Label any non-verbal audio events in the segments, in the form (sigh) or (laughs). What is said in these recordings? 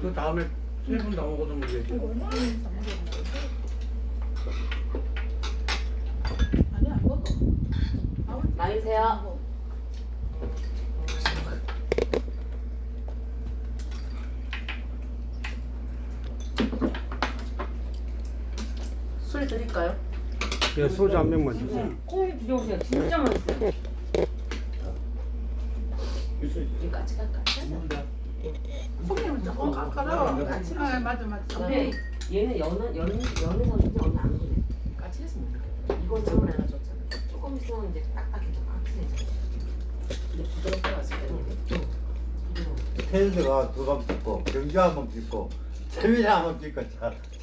그 다음에 세분다 먹어서 문제지. 이거 얼마나 사 먹었는 거지? 아니 안 먹어. 먹어. 술 드릴까요? 예, 소주 한 병만 주세요. 콩이 드셔보세요. 진짜 맛있어요. 이 까치까치. 손님 은 조금 깎아라. 아 맞아 맞아. 근데 얘는 연은 연 연에서 이제 언니 안 그래. 까칠해서 못 먹어. 이건 저번에 하나 줬잖아. 조금 있으면 이제 딱딱해져. 까칠해져. 근데 부드럽게 왔을 때는 또 부드러워. 테이스가 두번 찍고 경주 한번 찍고 세민이 한번 찍고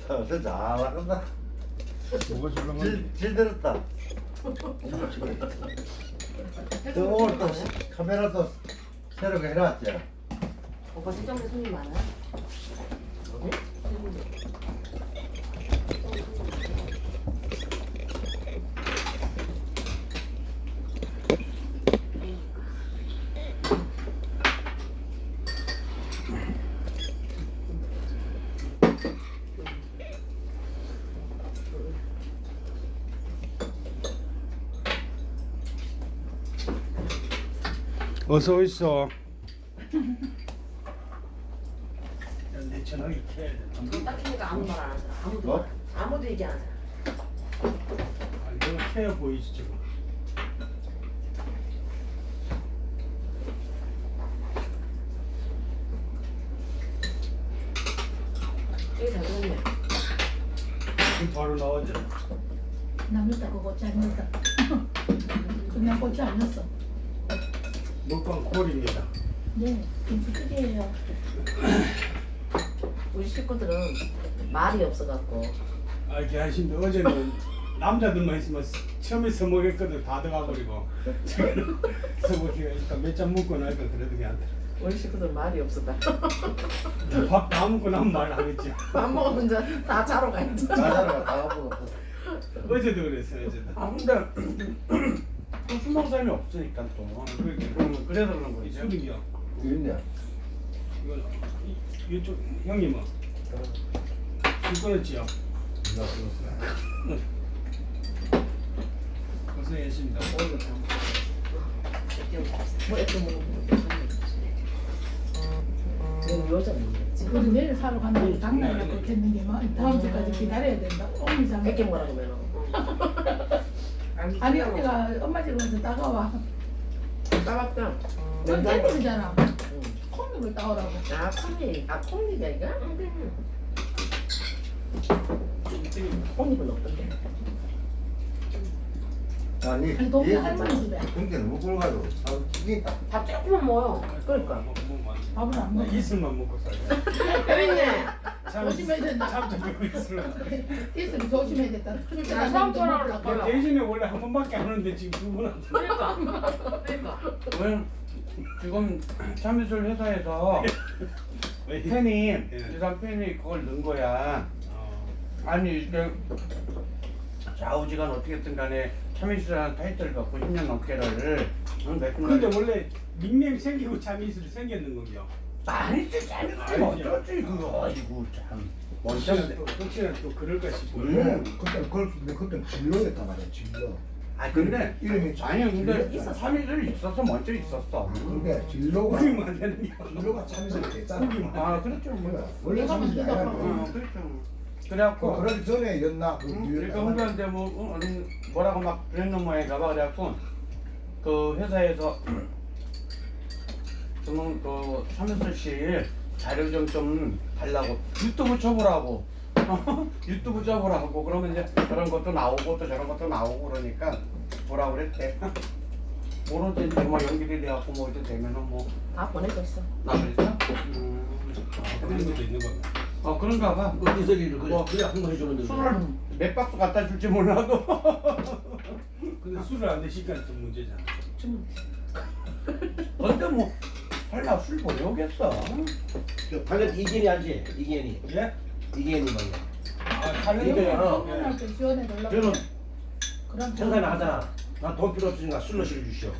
자저 잘한다 뭐가 주는 질, 질 들었다 또 오늘 또 시- 카메라도 새로 해놨지 오빠 실점에 손님 많아요? 네? 어서 오 내 전화기 켜야 돼. 그거 딱히니까 아무 말 안 하잖아. 아무도 뭐? 말 안- 아무도 얘기 안 하잖아. 아, 이거 켜야 보이지 지금. 되게 잘 들었네. 지금 바로 나오죠. 남겼다 그거 잘못다. (laughs) 그냥 고치 아니었어. 먹방 콜입니다. 네 김치찌개예요. (laughs) 우리 식구들은 말이 없어갖고 아, 이렇게 하신데 어제는 남자들만 있으면 처음에 서먹했거든 다 들어가버리고 지금 서먹기가 있으니까 몇잔 먹고 나니까 그래도 그냥 우리 식구들 말이 없었다. 밥다 먹고 나면 말 하겠지. 밥 먹으면 이제 다 자러 가야지. 자자로가 다 가보고 어제도 그랬어요 어제도. 아 근데 또 술 먹는 사람이 없으니까 또 그- 그래서 그런 거죠. 술이요. 있네 이거 이- 이쪽 형님은 술 끊었지요. 고생했습니다. 뭐 먹는 거 여자 먹겠지. 우리 내일 사러 갔는데 당날에 그렇게 했는 게 막 다음 주까지 기다려야 된다. 어머니 장. 이렇게 뭐라고 그러면 아니 언니가 엄마 집에 가서 따가와. 따갑다. 넌 깻잎이잖아. 콩잎을 따오라고. 아 콩잎, 아 콩잎이야 이거? 콩잎은 어떤데? 아니 아니 동네 얘 할머니 집에 근데 너무 굵어가지고 참 튀긴다 밥 조금만 먹어요. 그러니까. 밥을 안 먹어. 이슬만 먹고 살아요. 재밌네. 참 조심해야 된다. 참좀 먹고 있으면. 있으면 조심해야 됐다. 나 처음 전화를 그 대신에 원래 한 번밖에 안 하는데 지금 두 번한테. 그러니까. 그러니까. 왜 지금 참이슬 회사에서 팬이 예. 이상 팬이 그걸 넣은 거야. 아니 이게 좌우지간 어떻게든 간에 참이슬이라는 타이틀을 갖고 10년 넘게를 응, 근데 원래 닉네임 생기고 참이슬이 생겼는 거요. 아니지 참이슬이 어쩌지 그거 아이고 참 혹시나 또 혹시나 또 그럴까 싶어. 음, 그때 그걸 근데 그때 진로였단 말이야 진로. 아 근데 이름이 아니 근데 있었어. 참이슬 있었어 먼저 있었어 근데 진로가 되는 게. 진로가 참이슬이 됐잖아. 아 그렇죠 원래 참이슬이 만들다 아니라 그러고. 어 그렇죠 그 그래갖고 그러기 전에 였나 그 응? 뒤에 그러니까 후배한테 뭐 어, 어디 뭐라고 막 그랬는 모양인가 봐 그래갖고 그 회사에서 저는 그 참여슬 씨 자료 좀 좀 달라고 유튜브 쳐보라고 (laughs) 유튜브 쳐보라고 그러면 이제 저런 것도 나오고 또 저런 것도 나오고 그러니까 뭐라 그랬대 (laughs) 모르지 이제 뭐 연결이 돼갖고 뭐 이제 되면은 뭐나 다 보내줬어. 그랬어? 음. 그런 것도 있는 거야. 어 그런가 봐 어디서 일을 그래? 뭐, 그래 한번 해주는데. 술을 몇 박스 갖다 줄지 몰라도 (laughs) 근데 술을 안 드시니까 좀 문제잖아. 근데 뭐 설마 술 보내오겠어? 당연 이기현이 알지? 이기현이. 예? 아, 이게, 거. 어. 소문할 때 지원해 달라고. 저는 그럼 생산을 하잖아. 난돈 필요 없으니까 술로 실어 주시오.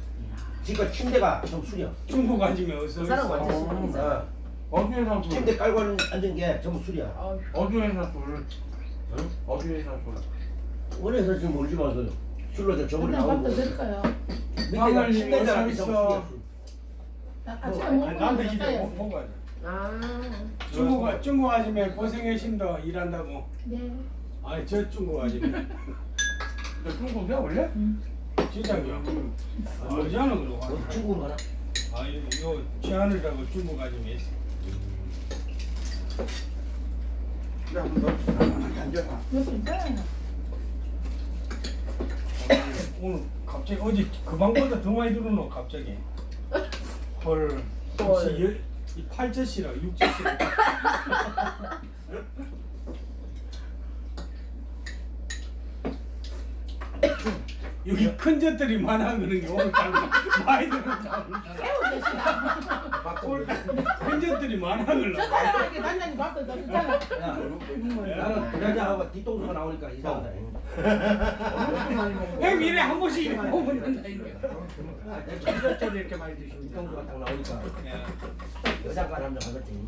지금 침대가 좀 술이야. 중고 가지면 어서 그 사람 있어. 완전 술이잖아. 어. 어디에서 술? 침대 깔고 앉은- 앉은 게 전부 술이야. 어디에서 술? 어디에서 술? 원에서 지금 모르지만 그 술로 저 저번에 그냥 나오고 밥도 드릴까요? 밑에가 방을 침대 어서 앞에 있어. 전부 술이야. 나 아침에 먹고 나한테 집에 먹어야 돼. 아 중국 중국 아줌마 고생하신다 일한다고. 네. 아니 저 중국 아줌마 너 중국이야 원래? 진짜요. 어디하는 그러고. 뭐 중국 가나? 아, 요, 요 제안이라고 중국 아줌마 있어. 야, 너 앉아봐. 몇분 있잖아요. 오늘 갑자기 어제 그 방보다 더 많이 들어노 갑자기. (laughs) 헐. 혹시 열, 이 팔젓이라 육젓이라. (laughs) 여기 큰 젓들이 많아 그런 게 오늘 딱 많이 들었다. 새우 드시나? 오늘 큰 젓들이 많아 그런. 저 사람에게 단단히 밥도 드시잖아. 야, 나는 그 여자하고 뒤통수가 나오니까 이상하다. 형 이래 한 번씩 이래 보면 된다 이게. 첫 이렇게 많이 드시고 뒤통수가 딱 나오니까 여자가 남자 가겠지.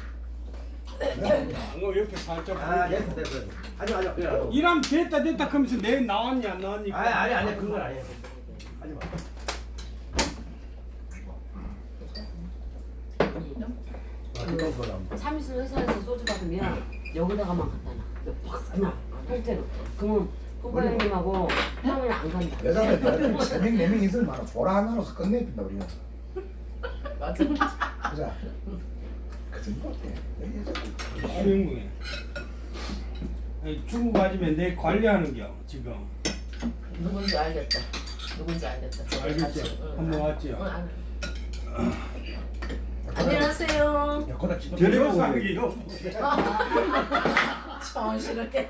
뭐 옆에 살짝. 아, 됐어, 됐어. 하지 마자. 그래 놔둬. 이람 됐다 됐다 하면서 내 나왔냐 안 나왔니까. 아니, 아니, 아니, 그건 아니야. 하지 마. 아, 나온다. 참이슬 회사에서 소주 받으면 여기다가만 갖다 놔. 박스나 통째로. 그러면 후보님하고 형을 안 간다. 여자들 세명 네명 있으면 많아. 보라 하나로서 끝내준다 우리는. 맞아. (laughs) 그 어때? 여자들. 수영궁에. 아니, 중국 아줌마 내 관리하는 겨 지금. 누군지 알겠다. 누군지 알겠다. 저기? 같이. 응, 한번 알- 왔지요? 응, 알- 안녕하세요. 야, 거다 지금 저리 보고 여상이요. 정실하게.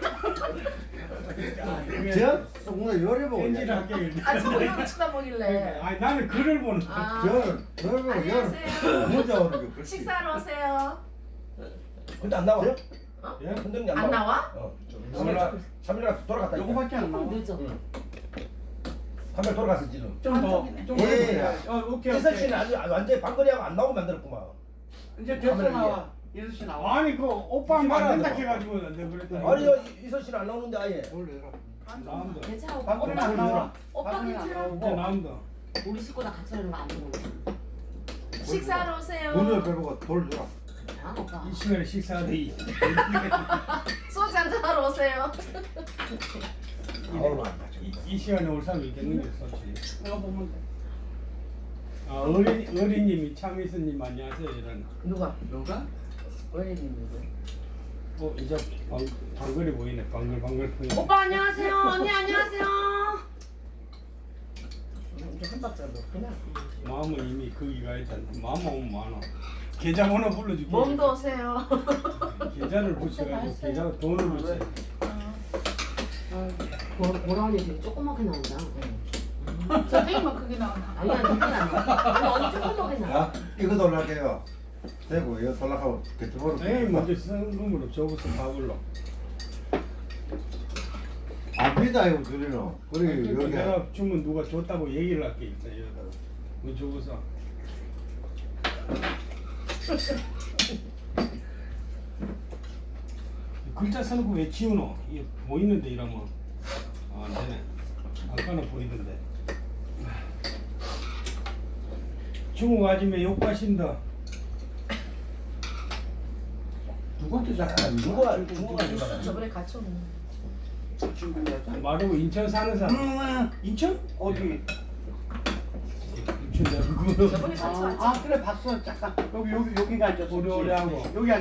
저 송나 요리 보고 있냐? 할게. 아, 저녁을 쳐다보길래. 아니 나는 글을 보는. 아, 저는 저를 보고 안녕하세요. 혼자 오는 거 그렇지. 식사하러 오세요. 근데 안 나와? 예? 흔들는 게안 안 나와? 나와? 어. 3일, 3일 돌아갔다. 이거. 요거밖에 안 나와. 조금 늦어. 3일 돌아갔어, 지금. 좀 더, 좀 더. 예. 어, 오케이, 오케이. 씨는 아주 완전히 방거리하고 안 나오고 만들었구만. 이제 됐어 나와. 이슬 씨 나와. 아니 그 오빠 만든다 너. 해가지고 내가 그랬더니. 아니 요, 이- 이슬 씨는 안 나오는데 아예. 나온다. 오빠, 안 나와. 오빠 방금은 안 괜찮아. 이제 나온다. 우리 식구다 같이 하는 거안 거. 식사하러 오세요. 문을 빼보고 돌 주라. 아, 오빠. 이 시간에 식사하되 이. (laughs) 소주 한잔 하러 오세요. 안 이, 이 시간에 올 사람이 있겠는 게 솔직히. 이거 보면 돼. 아 어린 어린님이 참이스님 안녕하세요 이런. 누가? 누가? 어 이제 방 방글이 보이네 방글 방글 보이네. 오빠 안녕하세요. 언니 안녕하세요. 이제 한 박자 뭐 그냥. 마음은 이미 거기 가 있잖아. 마음 오면 많아. 계좌번호 불러줄게. 몸도 오세요. 계좌를 붙여가지고 계좌 돈을 붙여. 보라언니 되게 조그맣게 나온다. 저 되게만 크게 나오나? 아니야 그게 아니야. 아니 언니 조그맣게 나와. 야 이거 돌락해요. 대고 이거 돌락하고 개트보로. 에이 먼저 쓴 놈으로 밥을로. 안 믿다 이거 둘이는. 그리고 그러니까 여기 내가 주면 누가 줬다고 얘기를 할게 일단 여기다가. 뭐 주고서. (laughs) 글자 써놓고 왜 지우노? 이게 보이는데 이러면 아, 안 되네. 아까는 보이던데. 중국 아줌마 욕하신다. 누구한테 잘하는 누가 누가 누가 저번에 같이 오는. 말하고 인천 사는 사람. 음, 인천? 어디? 인천 내고 저번에 같이 아, 왔지. 아 그래 봤어 잠깐 여기 여기 여기가 앉았어 오래오래하고. 여기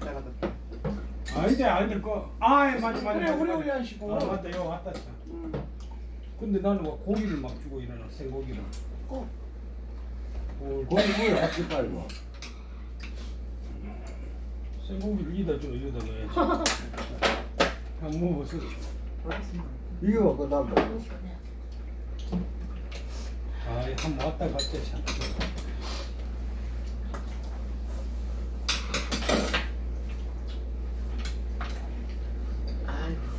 내가 더 아닌데 아닌데 그 아, 맞아 맞아. 그래 맞아, 우리 맞아. 우리 하시고 아 맞다 이거 왔다 참. 음. 근데 나는 막 고기를 막 주고 이러나 생고기를. 꼭. 어, 거기 뭐야 빨고. 생고기를 이다 줘 이다 넣어야지. 한번 먹어봤어. 이거 그 나도. 아, 한번 왔다 갔다 참.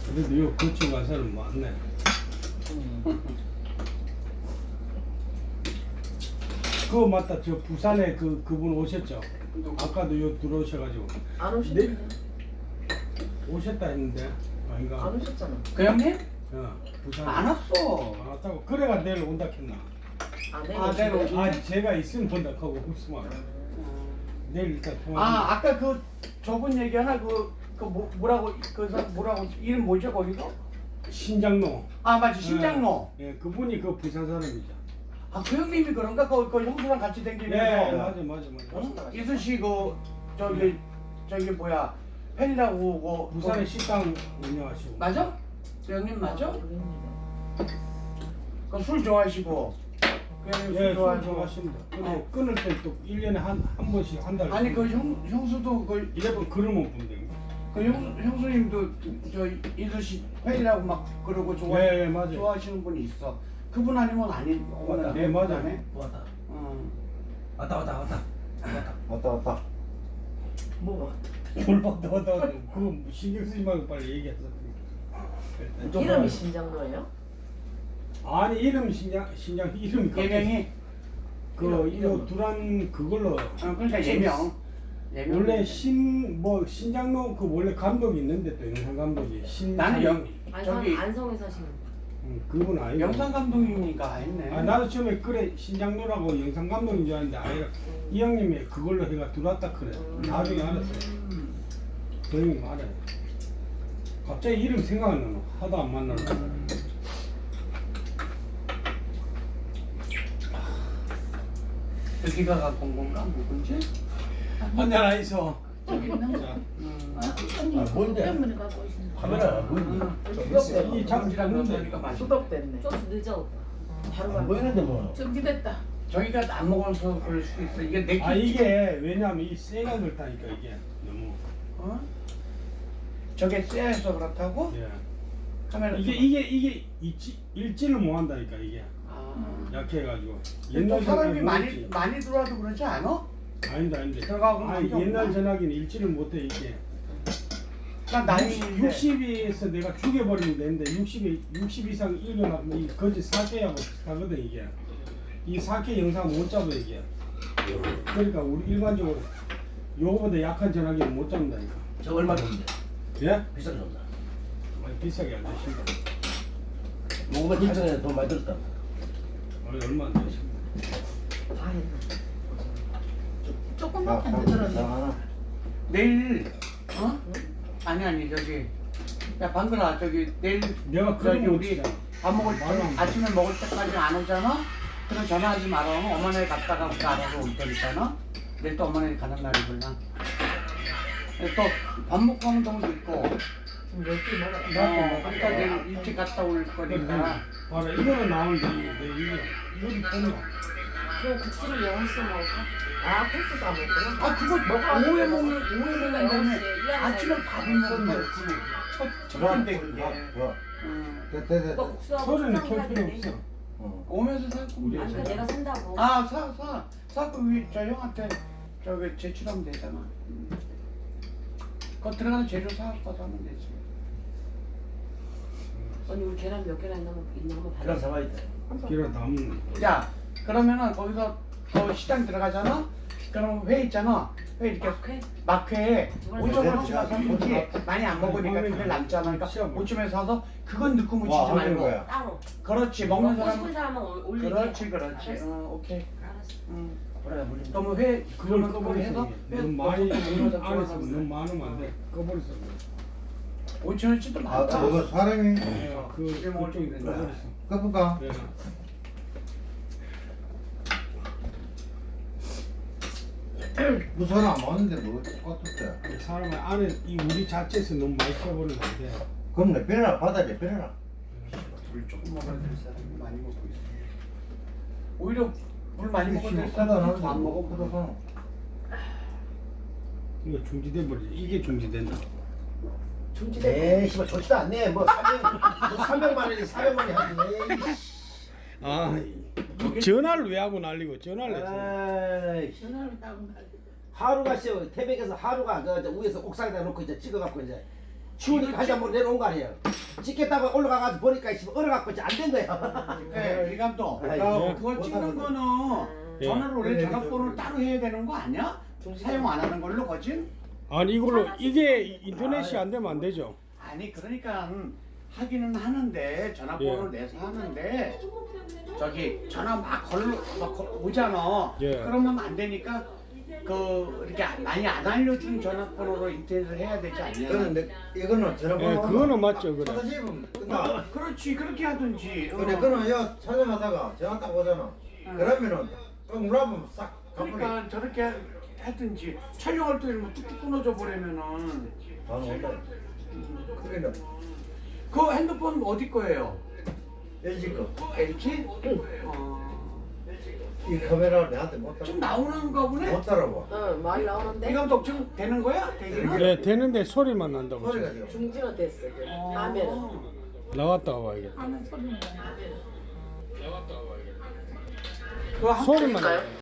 그래도 사람 많네. 그거 맞다. 저 부산에 그 그분 오셨죠? 아까도 요 들어오셔가지고 안 오셨는데? 오셨다 했는데 안 아닌가? 오셨잖아. 그 형님? 어, 부산 안 왔어. 안 왔다고 그래가 내일 온다 했나? 아, 네. 아, 내일 오시- 아 제가 있으면 온다 하고 없으면 안 와. 내일 일단 통화. 아 아까 그 저분 얘기하나 그, 그 뭐, 뭐라고 그 사람 뭐라고 이름 뭐죠 거기서? 신장로. 아 맞지 신장로. 예, 그분이 그 부산 사람이죠. 아 그 형님이 그런가 그, 그 형수랑 같이 예, 댕기면서 맞아 맞아 맞아. 어? 이순 씨그 저기 저기 뭐야 팬이라고 그 부산에 거기- 식당 운영하시고. 맞아? 그 형님 맞아? 그 술 좋아하시고 그 형님 술 예, 술 좋아하시고 좋아하십니다. 근데 어. 끊을 땐또 1년에 한, 한 번씩 한 달. 아니 그 형, 형수도 그, 이래도 그러면 본대. 그 형, 형수님도 저 이순 씨 팬이라고 막 그러고 좋아 예, 예, 맞아요. 좋아하시는 분이 있어 그분 아니면 아니 맞다. 네, 맞아요. 그다음에? 왔다. 어. 왔다 왔다 왔다. 왔다. 왔다 왔다. 뭐? 뭘 봤다 봤다 봤다. 그거 신경 쓰지 말고 빨리 얘기해서. 좀 이름이 더- 신장로예요? 아니 이름 신장 신장 이름이 예명이 그 이름, 이거 이름은? 두란 그걸로 어, 그러니까 예명 예명 원래 신 뭐 신장로 그 원래 감독이 있는데 또 영상 감독이 신 나는 영 안성 저기 안성에 사시는. 음, 그분 아니고. 영상 감독이니까 했네. 아 나도 처음에 그래 신장로라고 영상 감독인 줄 알았는데 아니라 이 형님이 그걸로 해가 들어왔다 그래. 나중에 알았어요 그 형님 알아요 갑자기 이름 생각 안 나노 하도 안 만나는 여기가 갖고 온 건가 누군지? 한잔 거. 자, 음. 아, 언니 아, 뭔데? 때문에 갖고. 카메라? 좀 있어. 이 지랑 여기가 맛있어 수덕됐네. 좀 늦어 오빠. 바로 안 가. 보이는데 뭐. 정지됐다. 저희가 안 먹어서 그럴 수도 있어 이게 내아 끼- 이게 왜냐면 이 쇠가 그렇다니까 이게 너무 어? 저게 쎄해서 그렇다고? 예. 카메라 이게 좀- 이게 이게 일지, 일지를 못 한다니까 이게 아. 약해가지고 또 사람이 많이. 많이 들어와도 그러지 않아? 아닌데 아닌데 들어가고 나면 옛날 없나? 전화기는 일지를 못해 이게 나 나이인데 60에서 내가 죽여버리면 되는데 60에 60 이상 일어나면 이 거지 사케하고 비슷하거든 이게 이 사케 영상 못 잡아 이게 그러니까 우리 일반적으로 요거보다 약한 전화기는 못 잡는다니까 저 얼마 줬는데? 예? 비싸게 줬다. 많이 비싸게 안 되십니다 먹으면 촬영에 돈 많이 들었다. 아니 얼마 안 되십니다 다 했나? 조금밖에 야, 안 되더라고. 하나. 내일 어? 아니 아니 저기 야 방글아 저기 내일 내가 저기 그런 거 우리 밥 먹을 때. 아침에 먹을 때까지 안 오잖아? 그럼 전화하지 말아 어머니 갔다가 알아서 올 테니까나 내일 또 어머니 가는 날이구나 또밥 먹고 하는 경우도 있고 지금 몇개 먹어. 어, 그러니까 내일 일찍 갔다 올 거니까 봐라 이거는 나오는데 이게 이게 이거는 보면 그럼 국수를 영어 씨 먹을까? 아 국수 다 먹구나. 아 그거 먹어. 오후에 먹는 오후에 먹는 씨, 이하나 아침에. 밥을 먹으면 되지 첫 첫인데 그게 뭐? 음. 됐다 됐다. 오빠 국수하고 소리는 초장 켤 사야 되네. 없어 어. 오면서 살 거면 아니 그러니까 내가 산다고. 아, 사, 사. 사고 위, 저 형한테 저기 제출하면 되잖아. 음. 그거 들어가는 재료 사갖고 하면 되지. 언니 우리 계란 몇 개나 있나 한번 있나 한번 계란 봐라. 사와 있다. 기라 담는 야, 그러면은 거기서 그 시장 들어가잖아? 그러면 회 있잖아. 회 이렇게 오케이. 막회에 두 5천원치 가서 무지 많이 안 먹으니까 음, 그게 남잖아. 그러니까. 5천원에 사서 그건 넣고 묻히지 와, 하는 말고. 거야. 따로. 그렇지, 먹는 먹고 싶은 사람은. 사람은 올- 올리게. 그렇지, 그렇지. 알았어. 어, 오케이. 알았어. 그래 물리. 그러면 회, 그걸 그러면 그거 해서 회 너무 많이 먹는 안에서 너무 많으면 안 돼 꺼버리서 5천원치도 아, 많다. 그거 사람이 그 그게 먹을 그쪽에 수 있는 거야. 꺼버리서 까볼까? 예. 그 사람 안 왔는데 뭐 똑같았대. 사람 안에 이 우리 자체에서 너무 많이 꺼버리면 안 돼 그럼 내 빼라 받아 내 빼라. 물 조금 먹어야 될 사람이 많이 먹고 있어. 오히려 물 많이 먹어야 될 하다 사람이 안 먹어. 먹어. 이거 중지돼 버리지 이게 중지된다 네, 씨발 좋지도 않네. 뭐 300, 뭐 300만 원이 400만 원이 하지. 아 전화를 왜 하고 난리고 전화를 했어 전화를 따고 날. 하루가 씨 태백에서 하루가 그저 위에서 옥상에다 놓고 이제 찍어갖고 이제 추우니까 한잔 내려온 거 아니에요. 찍겠다고 올라가가지고 보니까 씨 얼어갖고 이제 안 된 거야. (laughs) 네, 이 감독. 아이, 네. 그걸 찍는 거는 예. 전화를 원래 네, 전화번호를 네. 따로 해야 되는 거 아니야? 사용 안 하는 걸로 거진? 아니 이걸로 이게 인터넷이 안 되면 안 되죠. 아니 그러니까 하기는 하는데 전화번호를 예. 내서 하는데 저기 전화 막 걸로 막 걸- 오잖아. 예. 그러면 안 되니까 그 이렇게 많이 안 알려준 전화번호로 인터넷을 해야 되지 않냐? 그는 내 이거는 예, 전화번호. 그거는 맞죠, 그래. 하다 집으면 끝나. 그렇지 그렇게 하든지. 어. 근데 그는 야 촬영하다가 전화 딱 오잖아. 그러면은 또 물어보면 싹 가버리. 그러니까 저렇게 하든지 촬영할 때 뭐 뚝뚝 끊어져 버리면은 바로 온다. 그게는 그 핸드폰 어디 거예요? LG 거. LG? 어, 이 카메라 내한테 못 따라. 좀 나오는가 보네. 못 따라봐. 어 많이 나오는데 이거 독점 되는 거야? 되기는? 네, 되는데 소리만 난다고. 소리가 지금. 지금. 중지는 됐어. 그 어. 화면은. 나왔다 와야겠다. 하는 소리는 그거 한- 소리만.